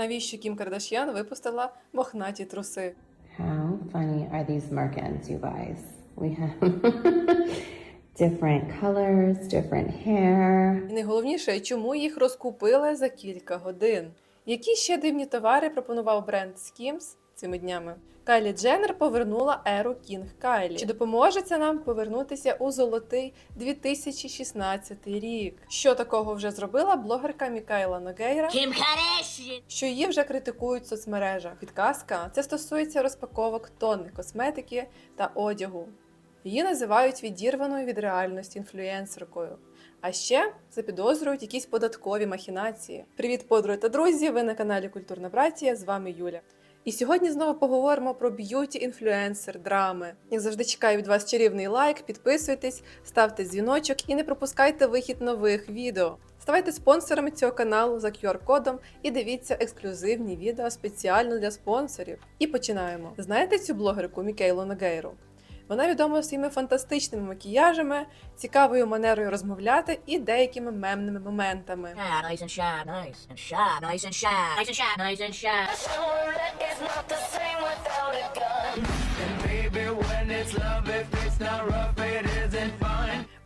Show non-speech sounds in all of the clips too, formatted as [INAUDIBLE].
Навіщо Кім Кардаш'ян випустила мохнаті труси? How funny are these Merkins, you guys? We have [LAUGHS] different colors, different hair. І найголовніше, чому їх розкупили за кілька годин? Які ще дивні товари пропонував бренд Skims цими днями? Кайлі Дженнер повернула еру Кінг Кайлі. Чи допоможе це нам повернутися у золотий 2016 рік? Що такого вже зробила блогерка Мікайла Ногейра? Kardashian. що її вже критикують в соцмережах. Підказка це стосується розпаковок тонни косметики та одягу. Її називають відірваною від реальності інфлюенсеркою. А ще запідозрюють якісь податкові махінації. Привіт, подруги та друзі! Ви на каналі Культурна Братія. З вами Юля. І сьогодні знову поговоримо про б'юті інфлюенсер драми. Як завжди, чекаю від вас чарівний лайк, підписуйтесь, ставте дзвіночок і не пропускайте вихід нових відео. Ставайте спонсорами цього каналу за QR-кодом і дивіться ексклюзивні відео спеціально для спонсорів. І починаємо. Знаєте цю блогерку Мікейлу Нагейру? Вона відома своїми фантастичними макіяжами, цікавою манерою розмовляти і деякими мемними моментами. Ah, and. Baby, when it's love, if it's not rough, it isn't.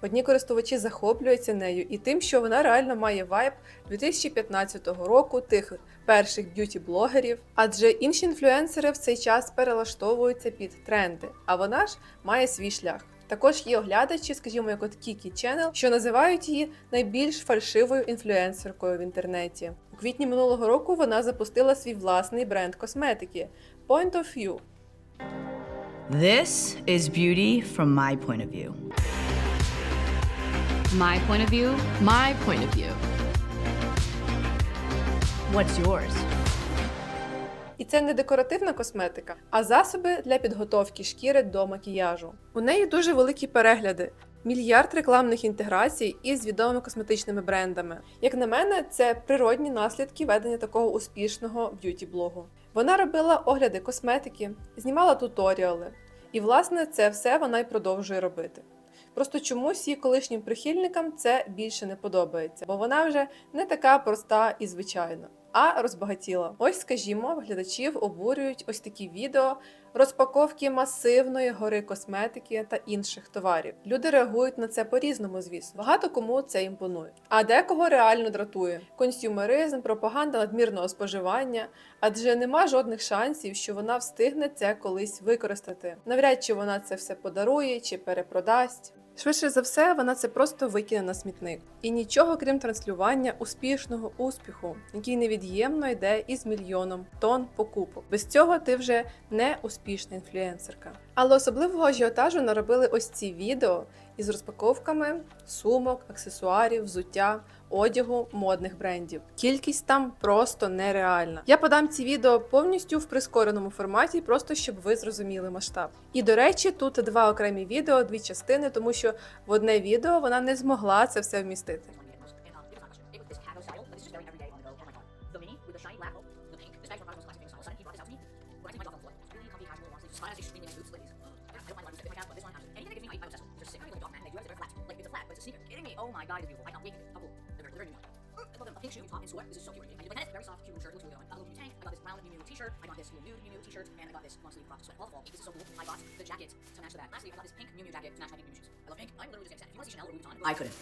Одні користувачі захоплюються нею і тим, що вона реально має вайб 2015 року тих перших б'юті-блогерів, адже інші інфлюенсери в цей час перелаштовуються під тренди, а вона ж має свій шлях. Також є оглядачі, скажімо, як от Kiki Channel, що називають її найбільш фальшивою інфлюенсеркою в інтернеті. У квітні минулого року вона запустила свій власний бренд косметики Point of View. This is beauty from my point of view. My point of view, my point of view. What's yours? І це не декоративна косметика, а засоби для підготовки шкіри до макіяжу. У неї дуже великі перегляди. Мільярд рекламних інтеграцій із відомими косметичними брендами. Як на мене, це природні наслідки ведення такого успішного б'юті-блогу. Вона робила огляди косметики, знімала туторіали, і, власне, це все вона й продовжує робити. Просто чомусь її колишнім прихильникам це більше не подобається, бо вона вже не така проста і звичайна, а розбагатіла. Ось, скажімо, глядачів обурюють ось такі відео розпаковки масивної гори косметики та інших товарів. Люди реагують на це по-різному, звісно. Багато кому це імпонує. А декого реально дратує консюмеризм, пропаганда надмірного споживання, адже нема жодних шансів, що вона встигне це колись використати. Навряд чи вона це все подарує чи перепродасть. Швидше за все, вона це просто викине на смітник. І нічого крім транслювання успішного успіху, який невід'ємно йде із мільйоном тонн покупок. Без цього ти вже не успішна інфлюенсерка. Але особливого ажіотажу наробили ось ці відео із розпаковками сумок, аксесуарів, взуття, одягу модних брендів. Кількість там просто нереальна. Я подам ці відео повністю в прискореному форматі, просто щоб ви зрозуміли масштаб. І до речі, тут два окремі відео, дві частини, тому що в одне відео вона не змогла це все вмістити. T-shirt. I got this little nude Miu Miu t-shirt, and I got this long sleeve crop sweat. All of all, this is so cool. I got the jacket to match to that. Lastly, I got this pink Miu Miu jacket to match my pink Miu shoes. I love pink. I'm literally the same. If you want to see Chanel or Louis Vuitton, I couldn't.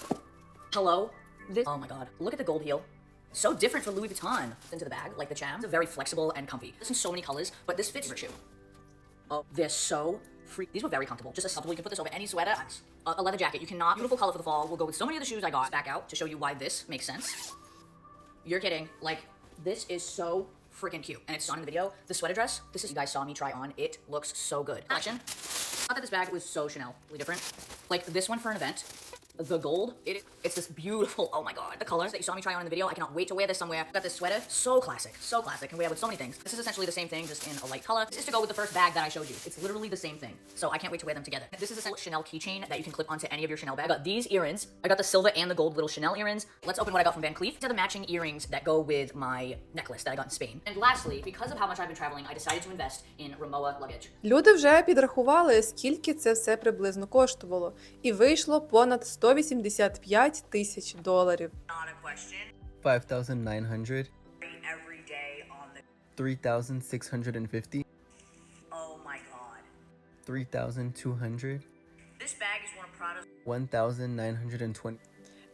Hello? This. Oh my god. Look at the gold heel. So different for Louis Vuitton. Into the bag, like the Cham. It's very flexible and comfy. This in so many colors, but this fits your shoe. Oh, they're so free. These were very comfortable. Just as comfortable. You can put this over any sweater. A, uh, a leather jacket. You cannot. Beautiful color for the fall. Will go with so many of the shoes I got. Back out to show you why this makes sense. You're kidding. Like, this is so freaking cute. And it's on in the video. The sweater dress, this is you guys saw me try on. It looks so good. Collection. Not that this bag was so Chanel, really different. Like this one for an event The gold, it, it's this beautiful, oh my god. The colors that you saw me try on in the video, I cannot wait to wear this somewhere. Got this sweater, so classic, so classic, can wear with so many things. This is essentially the same thing, just in a light color. This is to go with the first bag that I showed you. It's literally the same thing. So I can't wait to wear them together. This is a Chanel keychain that you can clip onto any of your Chanel bags. I got these earrings. I got the silver and the gold little Chanel earrings. Let's open what I got from Van Cleef. These are the matching earrings that go with my necklace that I got in Spain. And lastly, because of how much I've been traveling, I decided to invest in Ramoa luggage. Люди вже підрахували, skільки це все приблизно коштувало, і вийшло понад 185 тисяч доларів. not a question. 5,900. Every day, on the. 3,650, Oh my god. 3,200, This bag is one of 1,920.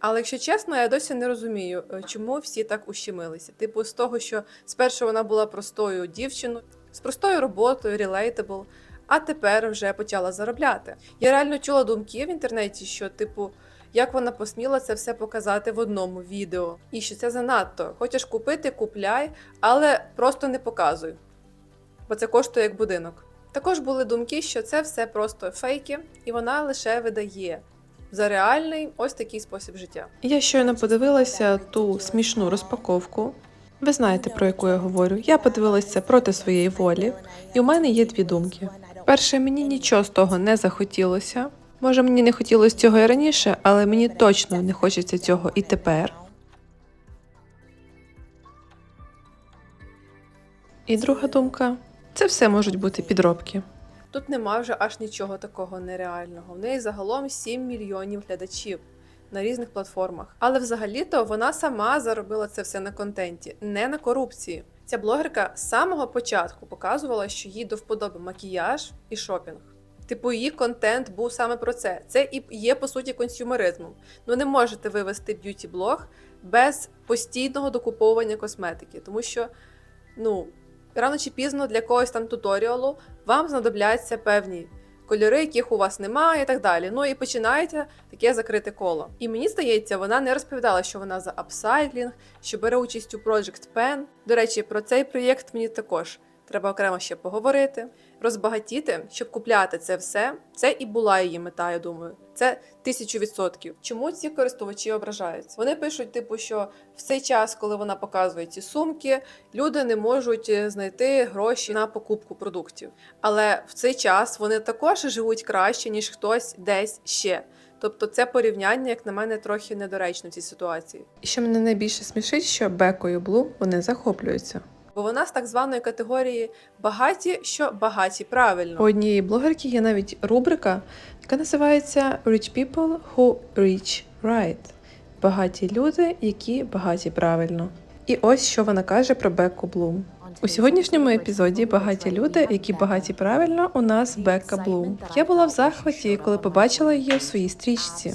Але якщо чесно, я досі не розумію, е, чому всі так ущемилися. Типу, з того, що спершу вона була простою дівчиною, з простою роботою, relatable, а тепер вже почала заробляти. Я реально чула думки в інтернеті, що, типу, як вона посміла це все показати в одному відео, і що це занадто. Хочеш купити, купляй, але просто не показуй, бо це коштує як будинок. Також були думки, що це все просто фейки, і вона лише видає за реальний ось такий спосіб життя. Я щойно подивилася ту смішну розпаковку. Ви знаєте, про яку я говорю. Я подивилася проти своєї волі, і у мене є дві думки. Перше, мені нічого з того не захотілося. Може, мені не хотілося цього і раніше, але мені точно не хочеться цього і тепер. І друга думка це все можуть бути підробки. Тут нема вже аж нічого такого нереального. В неї загалом 7 мільйонів глядачів на різних платформах. Але взагалі-то вона сама заробила це все на контенті, не на корупції. Ця блогерка з самого початку показувала, що їй до вподоби макіяж і шопінг. Типу, її контент був саме про це. Це і є по суті консюмеризмом. Ну не можете вивести б'юті-блог без постійного докуповування косметики, тому що ну рано чи пізно для когось там туторіалу вам знадобляться певні кольори, яких у вас немає, і так далі. Ну і починаєте таке закрите коло. І мені здається, вона не розповідала, що вона за апсайклінг, що бере участь у Project Pen. До речі, про цей проєкт мені також треба окремо ще поговорити, розбагатіти, щоб купляти це все. Це і була її мета, я думаю. Це тисячу відсотків. Чому ці користувачі ображаються? Вони пишуть, типу, що в цей час, коли вона показує ці сумки, люди не можуть е, знайти гроші на покупку продуктів. Але в цей час вони також живуть краще, ніж хтось десь ще. Тобто це порівняння, як на мене, трохи недоречно в цій ситуації. І що мене найбільше смішить, що Бекою Блу вони захоплюються. Бо вона з так званої категорії багаті, що багаті правильно. У однієї блогерки є навіть рубрика, яка називається Rich People Who Reach Right. Багаті люди, які багаті правильно. І ось що вона каже про Бекку Блум. У сьогоднішньому епізоді багаті люди, які багаті правильно, у нас Бекка Блум. Я була в захваті, коли побачила її у своїй стрічці.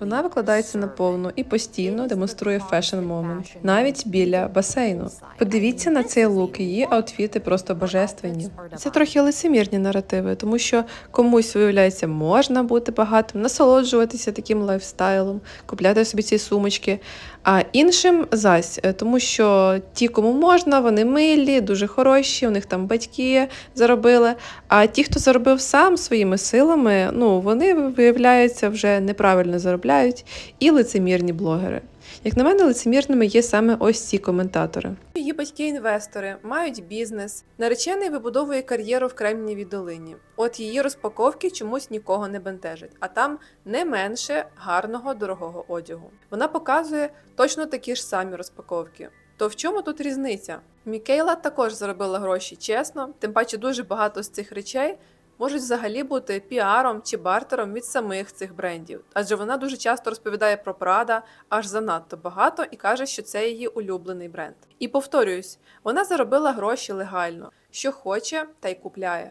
Вона викладається наповну і постійно демонструє фешн момент, навіть біля басейну. Подивіться на цей лук, її аутфіти просто божественні. Це трохи лицемірні наративи, тому що комусь виявляється можна бути багатим, насолоджуватися таким лайфстайлом, купляти собі ці сумочки. А іншим зась, е, тому що ті, кому можна, вони милі, дуже хороші, у них там батьки заробили. А ті, хто заробив сам своїми силами, ну вони виявляються вже неправильно заробляють і лицемірні блогери. Як на мене, лицемірними є саме ось ці коментатори. Її батьки-інвестори мають бізнес. Наречений вибудовує кар'єру в Кремнієвій долині. От її розпаковки чомусь нікого не бентежать, а там не менше гарного дорогого одягу. Вона показує точно такі ж самі розпаковки. То в чому тут різниця? Мікейла також заробила гроші чесно, тим паче дуже багато з цих речей можуть взагалі бути піаром чи бартером від самих цих брендів, адже вона дуже часто розповідає про Prada аж занадто багато і каже, що це її улюблений бренд. І повторююсь, вона заробила гроші легально, що хоче, та й купляє.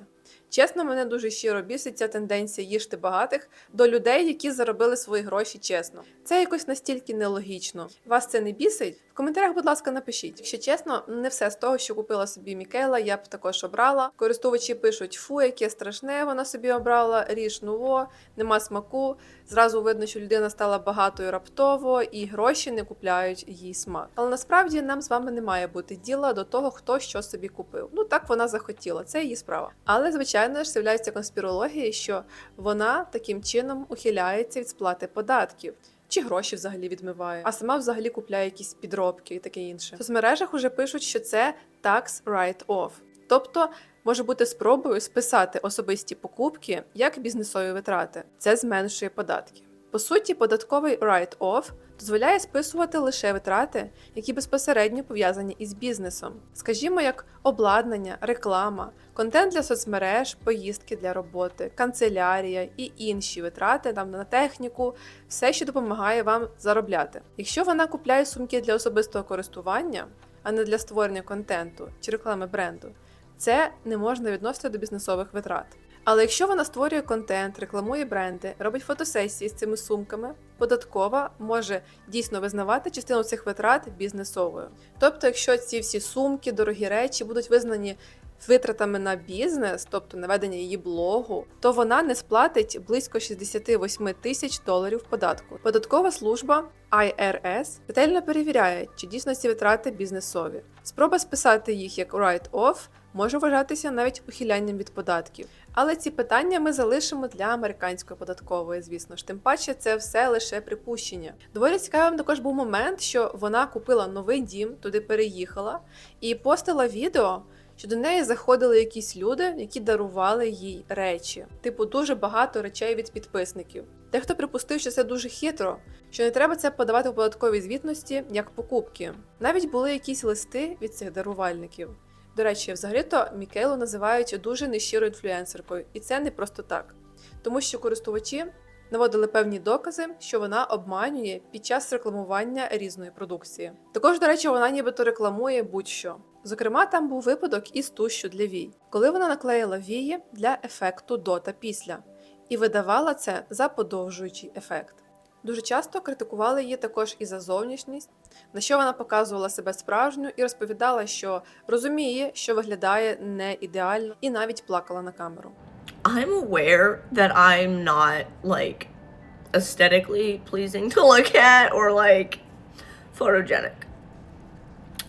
Чесно, мене дуже щиро бісить ця тенденція їжте багатих до людей, які заробили свої гроші чесно. Це якось настільки нелогічно. Вас це не бісить? В коментарях, будь ласка, напишіть. Якщо чесно, не все з того, що купила собі Мікела, я б також обрала. Користувачі пишуть: фу, яке страшне, вона собі обрала, ріж ново, нема смаку. Зразу видно, що людина стала багатою раптово, і гроші не купляють їй смак. Але насправді нам з вами не має бути діла до того, хто що собі купив. Ну так вона захотіла, це її справа. Але звичайно ж з'являються конспірології, що вона таким чином ухиляється від сплати податків. Чи гроші взагалі відмиває, а сама взагалі купляє якісь підробки і таке інше. В соцмережах уже пишуть, що це tax write-off. Тобто може бути спробою списати особисті покупки як бізнесові витрати. Це зменшує податки. По суті, податковий write-off дозволяє списувати лише витрати, які безпосередньо пов'язані із бізнесом, скажімо, як обладнання, реклама, контент для соцмереж, поїздки для роботи, канцелярія і інші витрати там на техніку, все, що допомагає вам заробляти. Якщо вона купляє сумки для особистого користування, а не для створення контенту чи реклами бренду, це не можна відносити до бізнесових витрат. Але якщо вона створює контент, рекламує бренди, робить фотосесії з цими сумками, податкова може дійсно визнавати частину цих витрат бізнесовою. Тобто, якщо ці всі сумки, дорогі речі будуть визнані витратами на бізнес, тобто на ведення її блогу, то вона не сплатить близько 68 тисяч доларів податку. Податкова служба IRS ретельно перевіряє, чи дійсно ці витрати бізнесові. Спроба списати їх як write-off може вважатися навіть ухилянням від податків. Але ці питання ми залишимо для американської податкової, звісно ж. Тим паче, це все лише припущення. Доволі цікавим також був момент, що вона купила новий дім, туди переїхала і постила відео. Що до неї заходили якісь люди, які дарували їй речі, типу дуже багато речей від підписників. Дехто припустив, що це дуже хитро, що не треба це подавати у податковій звітності як покупки. Навіть були якісь листи від цих дарувальників. До речі, взагалі-то Мікелу називають дуже нещирою інфлюенсеркою, і це не просто так, тому що користувачі наводили певні докази, що вона обманює під час рекламування різної продукції. Також, до речі, вона нібито рекламує будь-що. Зокрема, там був випадок із тушю для вій, коли вона наклеїла вії для ефекту до та після і видавала це за подовжуючий ефект. Дуже часто критикували її також і за зовнішність, на що вона показувала себе справжньою і розповідала, що розуміє, що виглядає не ідеально, і навіть плакала на камеру. I'm aware that I'm not like aesthetically pleasing to look at or like photogenic.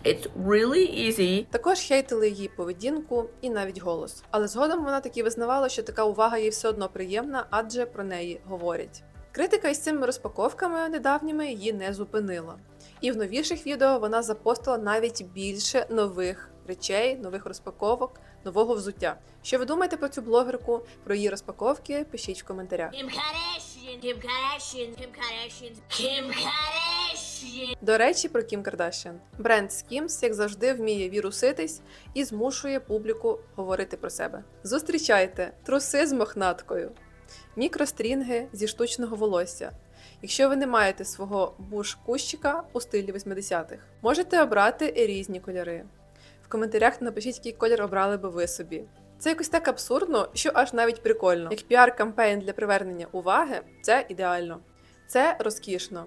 It's really easy Також хейтили її поведінку і навіть голос. Але згодом вона таки визнавала, що така увага їй все одно приємна, адже про неї говорять. Критика із цими розпаковками недавніми її не зупинила. І в новіших відео вона запостила навіть більше нових речей, нових розпаковок, нового взуття. Що ви думаєте про цю блогерку, про її розпаковки? Пишіть в коментарях. До речі, про Кім Кардашян. Бренд Skims, як завжди, вміє віруситись і змушує публіку говорити про себе. Зустрічайте труси з мохнаткою, мікрострінги зі штучного волосся. Якщо ви не маєте свого буш-кущика у стилі 80-х, можете обрати різні кольори. В коментарях напишіть, який колір обрали би ви собі. Це якось так абсурдно, що аж навіть прикольно. Як піар-кампейн для привернення уваги, це ідеально. Це розкішно.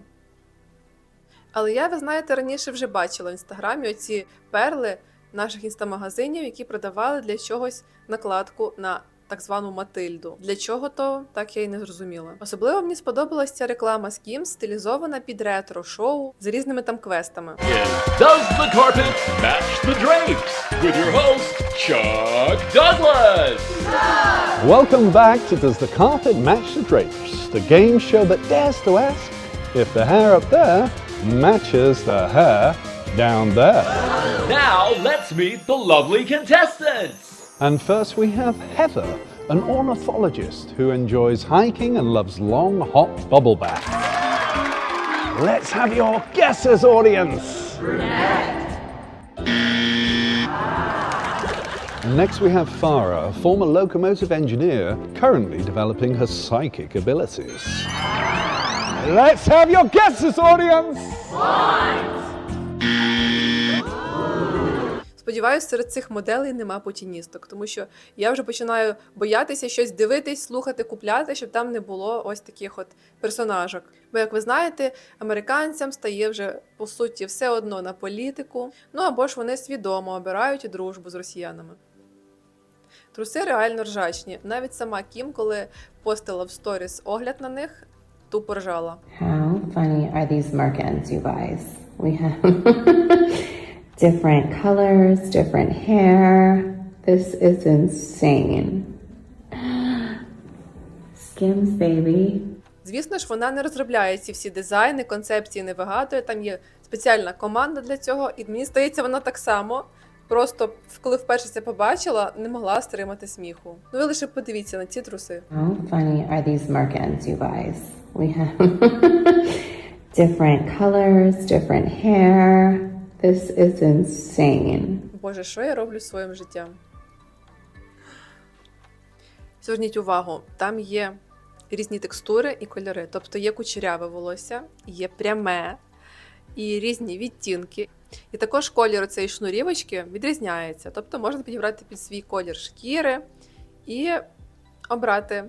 Але я, ви знаєте, раніше вже бачила в інстаграмі оці перли наших інстамагазинів, які продавали для чогось накладку на так звану Матильду. Для чого то так я й не зрозуміла. Особливо мені сподобалася ця реклама з Кім, стилізована під ретро-шоу з різними там квестами. Does the carpet match the drapes? With your host, Chuck Douglas. Welcome back to Does the Carpet Match the Drapes? The game show that dares to ask if the hair up there matches the hair down there. Now let's meet the lovely contestants. And first we have Heather, an ornithologist who enjoys hiking and loves long, hot bubble baths. Let's have your guesses, audience. Next, we have Farah, a former locomotive engineer currently developing her psychic abilities. Let's have your guesses, audience! Сподіваюсь, серед цих моделей нема путіністок, тому що я вже починаю боятися щось дивитись, слухати, купляти, щоб там не було ось таких от персонажок. Бо, як ви знаєте, американцям стає вже по суті все одно на політику. Ну або ж вони свідомо обирають дружбу з росіянами. Труси реально ржачні. Навіть сама Кім, коли постила в сторіс огляд на них, тупо ржала. How funny are these Merkins, you guys? We have [LAUGHS] different colors, different hair. This is insane. Skims, baby. Звісно ж, вона не розробляє ці всі дизайни, концепції не вигадує. Там є спеціальна команда для цього, і мені здається, вона так само. Просто коли вперше це побачила, не могла стримати сміху. Ну ви лише подивіться на ці труси. How funny are these Merkins, you guys? We have [LAUGHS] different colors, different hair. This is insane. Боже, що я роблю зі своїм життям? Зверніть увагу, там є різні текстури і кольори. Тобто є кучеряве волосся, є пряме і різні відтінки. І також колір цієї шнурівочки відрізняється, тобто можна підібрати під свій колір шкіри і обрати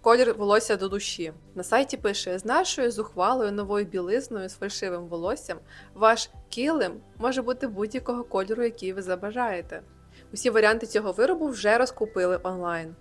колір волосся до душі. На сайті пише: з нашою зухвалою новою білизною з фальшивим волоссям ваш килим може бути будь-якого кольору, який ви забажаєте. Усі варіанти цього виробу вже розкупили онлайн.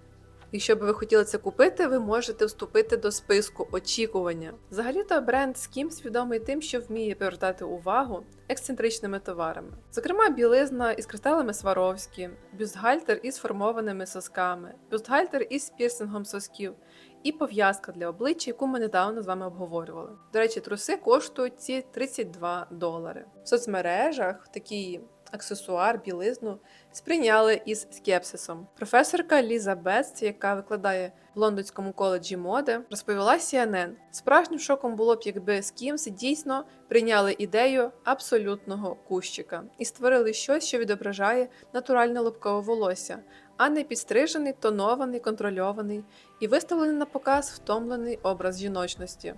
Якщо б ви хотіли це купити, ви можете вступити до списку очікування. Взагалі-то бренд Skims відомий тим, що вміє привертати увагу ексцентричними товарами. Зокрема, білизна із кристалами Сваровські, бюстгальтер із формованими сосками, бюстгальтер із пірсингом сосків і пов'язка для обличчя, яку ми недавно з вами обговорювали. До речі, труси коштують ці 32 долари. В соцмережах такий аксесуар, білизну сприйняли із скепсисом. Професорка Ліза Бест, яка викладає в лондонському коледжі моди, розповіла CNN. Справжнім шоком було б, якби Skims дійсно прийняли ідею абсолютного кущика і створили щось, що відображає натуральне лобкове волосся, а не підстрижений, тонований, контрольований і виставлений на показ втомлений образ жіночності.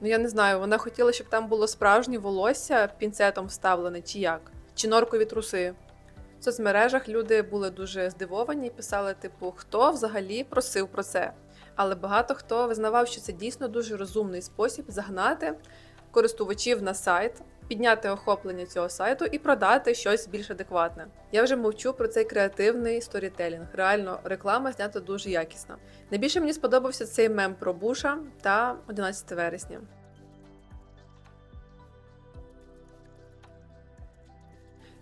Ну я не знаю, вона хотіла, щоб там було справжнє волосся пінцетом вставлене, чи як, чи норкові труси. В соцмережах люди були дуже здивовані і писали, типу, хто взагалі просив про це. Але багато хто визнавав, що це дійсно дуже розумний спосіб загнати користувачів на сайт, підняти охоплення цього сайту і продати щось більш адекватне. Я вже мовчу про цей креативний сторітелінг. Реально, реклама знята дуже якісна. Найбільше мені сподобався цей мем про Буша та 11 вересня.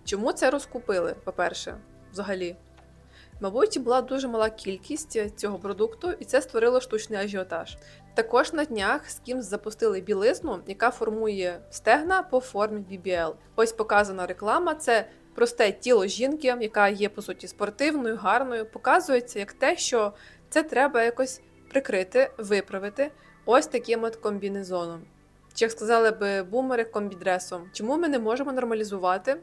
Чому це розкупили, по-перше, взагалі? Мабуть, була дуже мала кількість цього продукту, і це створило штучний ажіотаж. Також на днях Skims запустили білизну, яка формує стегна по формі BBL. Ось показана реклама. Це просте тіло жінки, яка є по суті спортивною, гарною. Показується як те, що це треба якось прикрити, виправити ось таким от комбінезоном. Чи як сказали би бумери комбідресом. Чому ми не можемо нормалізувати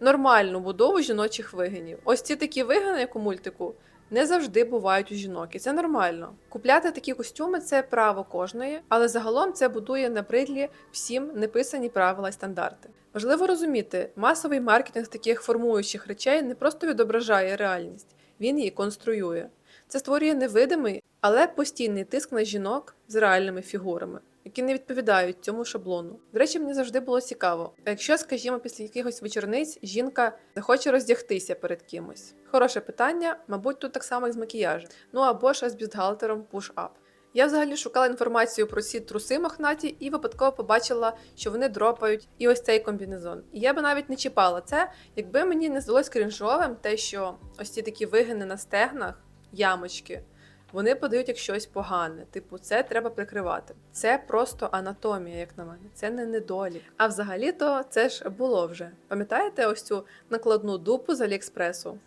нормальну будову жіночих вигинів. Ось ці такі вигини, як у мультику, не завжди бувають у жінок, і це нормально. Купляти такі костюми це право кожної, але загалом це будує на бридлі всім неписані правила й стандарти. Важливо розуміти, масовий маркетинг таких формуючих речей не просто відображає реальність, він її конструює. Це створює невидимий, але постійний тиск на жінок з реальними фігурами які не відповідають цьому шаблону. До речі, мені завжди було цікаво. Якщо, скажімо, після якихось вечорниць жінка захоче роздягтися перед кимось? Хороше питання, мабуть, тут так само, як з макіяжем. Ну або ж з бюстгальтером push-up. Я взагалі шукала інформацію про ці труси мохнаті і випадково побачила, що вони дропають і ось цей комбінезон. І я би навіть не чіпала це, якби мені не здалось крінжовим те, що ось ці такі вигини на стегнах, ямочки вони подають як щось погане. Типу, це треба прикривати. Це просто анатомія, як на мене, це не недолік. А взагалі-то це ж було вже. Пам'ятаєте ось цю накладну дупу з Аліекспресу?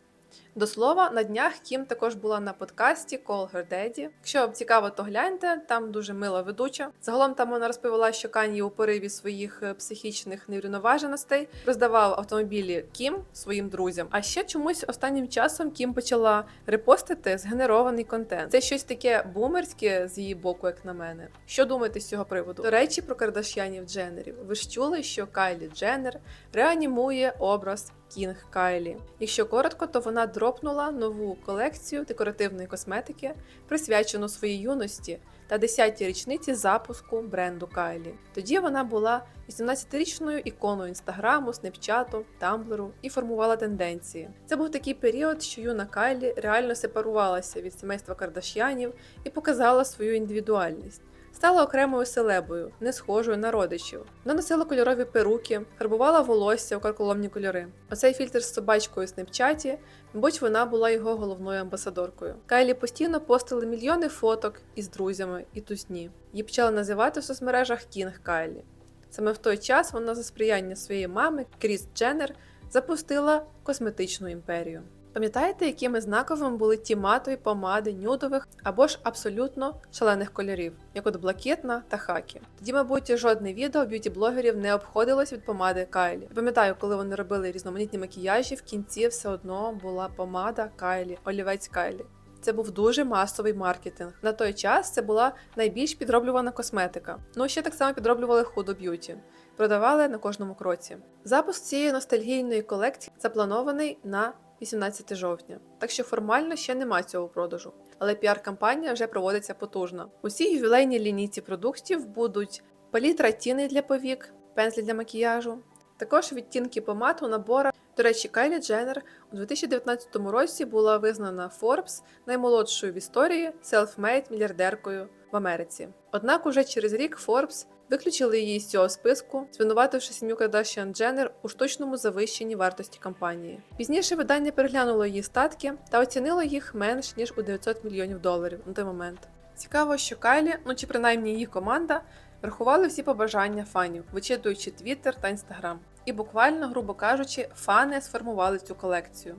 До слова, на днях Кім також була на подкасті Call Her Daddy. Якщо вам цікаво, то гляньте, там дуже мила ведуча. Загалом там вона розповіла, що Кан'ї у пориві своїх е, психічних неврівноваженостей роздавав автомобілі Кім своїм друзям. А ще чомусь останнім часом Кім почала репостити згенерований контент. Це щось таке бумерське з її боку, як на мене. Що думаєте з цього приводу? До речі, про кардашянів Дженнерів. Ви ж чули, що Кайлі Дженнер реанімує образ Кінг Кайлі. Якщо коротко, то вона дропнула нову колекцію декоративної косметики, присвячену своїй юності та 10-й річниці запуску бренду Кайлі. Тоді вона була 18-річною іконою інстаграму, снепчату, тамблеру і формувала тенденції. Це був такий період, що юна Кайлі реально сепарувалася від сімейства Кардаш'янів і показала свою індивідуальність. Стала окремою селебою, не схожою на родичів. Вона носила кольорові перуки, фарбувала волосся у карколомні кольори. Оцей фільтр з собачкою снепчаті, мабуть, вона була його головною амбасадоркою. Кайлі постійно постили мільйони фоток із друзями і тусні. Її почали називати в соцмережах Кінг Кайлі. Саме в той час вона за сприяння своєї мами Кріс Дженнер запустила косметичну імперію. Пам'ятаєте, якими знаковими були ті матові помади нюдових або ж абсолютно шалених кольорів, як от блакитна та хакі? Тоді, мабуть, жодне відео б'юті-блогерів не обходилось від помади Кайлі. Я Пам'ятаю, коли вони робили різноманітні макіяжі, в кінці все одно була помада Кайлі, олівець Кайлі. Це був дуже масовий маркетинг. На той час це була найбільш підроблювана косметика. Ну ще так само підроблювали Hudo Beauty. Продавали на кожному кроці. Запуск цієї ностальгійної колекції запланований на 18 жовтня, так що формально ще нема цього продажу. Але піар-кампанія вже проводиться потужно. Усі ювілейні лінійці продуктів будуть палітра тіней для повік, пензлі для макіяжу, також відтінки помад у наборах. До речі, Кайлі Дженнер у 2019 році була визнана Forbes наймолодшою в історії селфмейд мільярдеркою в Америці. Однак уже через рік Forbes виключили її з цього списку, звинувативши сім'ю Кардашіан Дженнер у штучному завищенні вартості компанії. Пізніше видання переглянуло її статки та оцінило їх менш ніж у 900 мільйонів доларів на той момент. Цікаво, що Кайлі, ну чи принаймні її команда, врахували всі побажання фанів, вичитуючи Twitter та Instagram. І буквально, грубо кажучи, фани сформували цю колекцію.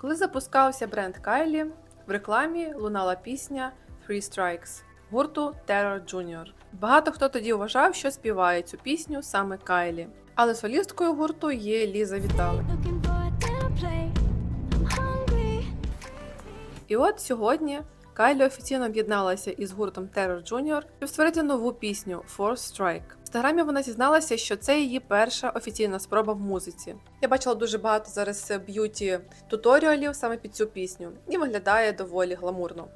Коли запускався бренд Кайлі, в рекламі лунала пісня Three Strikes гурту Terror Junior. Багато хто тоді вважав, що співає цю пісню саме Кайлі. Але солісткою гурту є Ліза Вітал. І от сьогодні Кайлі офіційно об'єдналася із гуртом Terror Junior, щоб створити нову пісню Force Strike. В інстаграмі вона зізналася, що це її перша офіційна спроба в музиці. Я бачила дуже багато зараз б'юті туторіалів саме під цю пісню, і виглядає доволі гламурно.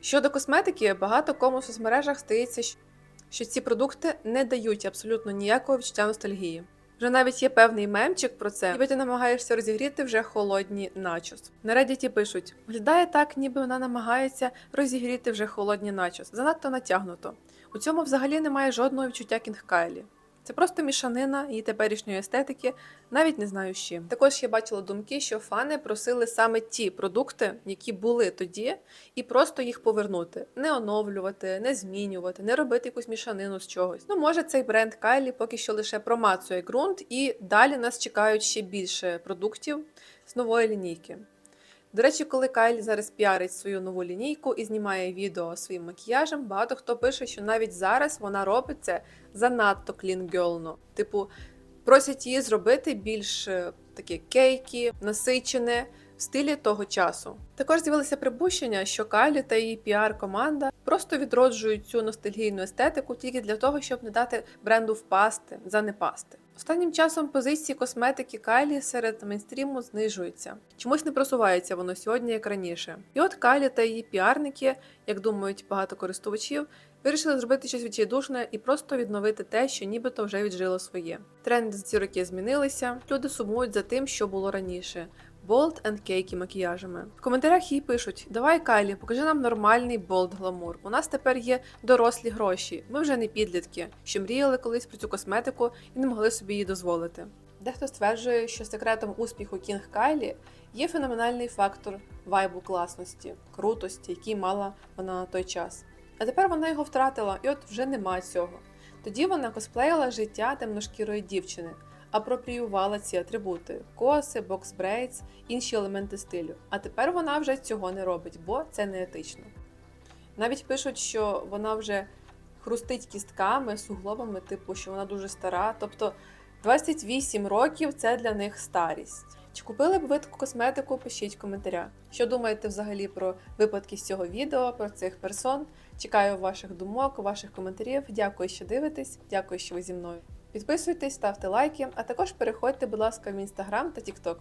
Щодо косметики, багато кому в соцмережах стається, що ці продукти не дають абсолютно ніякого відчуття ностальгії. Вже навіть є певний мемчик про це, ніби ти намагаєшся розігріти вже холодні начос. На Reddit пишуть: виглядає так, ніби вона намагається розігріти вже холодні начос. Занадто натягнуто. У цьому взагалі немає жодного відчуття Кінг Кайлі. Це просто мішанина її теперішньої естетики, навіть не знаю з чим. Також я бачила думки, що фани просили саме ті продукти, які були тоді, і просто їх повернути, не оновлювати, не змінювати, не робити якусь мішанину з чогось. Ну, може, цей бренд Кайлі поки що лише промацує ґрунт, і далі нас чекають ще більше продуктів з нової лінійки. До речі, коли Кайлі зараз піарить свою нову лінійку і знімає відео своїм макіяжем, багато хто пише, що навіть зараз вона робить це занадто клінгьолно. Типу, просять її зробити більш таке кейкі, насичене в стилі того часу. Також з'явилися припущення, що Кайлі та її піар-команда просто відроджують цю ностальгійну естетику тільки для того, щоб не дати бренду впасти, занепасти. Останнім часом позиції косметики Кайлі серед мейнстріму знижуються. Чомусь не просувається воно сьогодні, як раніше. І от Кайлі та її піарники, як думають багато користувачів, вирішили зробити щось відчайдушне і просто відновити те, що нібито вже віджило своє. Тренди за ці роки змінилися. Люди сумують за тим, що було раніше. Болд and кейкі макіяжами. В коментарях їй пишуть: Давай, Кайлі, покажи нам нормальний болд гламур. У нас тепер є дорослі гроші. Ми вже не підлітки, що мріяли колись про цю косметику і не могли собі її дозволити. Дехто стверджує, що секретом успіху Кінг Кайлі є феноменальний фактор вайбу класності, крутості, який мала вона на той час. А тепер вона його втратила, і от вже нема цього. Тоді вона косплеїла життя темношкірої дівчини, апропріювала ці атрибути: коси, бокс-брейдс, інші елементи стилю. А тепер вона вже цього не робить, бо це не етично. Навіть пишуть, що вона вже хрустить кістками, суглобами, типу, що вона дуже стара. Тобто 28 років це для них старість. Чи купили б ви таку косметику? Пишіть в коментарях. Що думаєте взагалі про випадки з цього відео, про цих персон? Чекаю ваших думок, ваших коментарів. Дякую, що дивитесь. Дякую, що ви зі мною. Підписуйтесь, ставте лайки, а також переходьте, будь ласка, в інстаграм та тікток.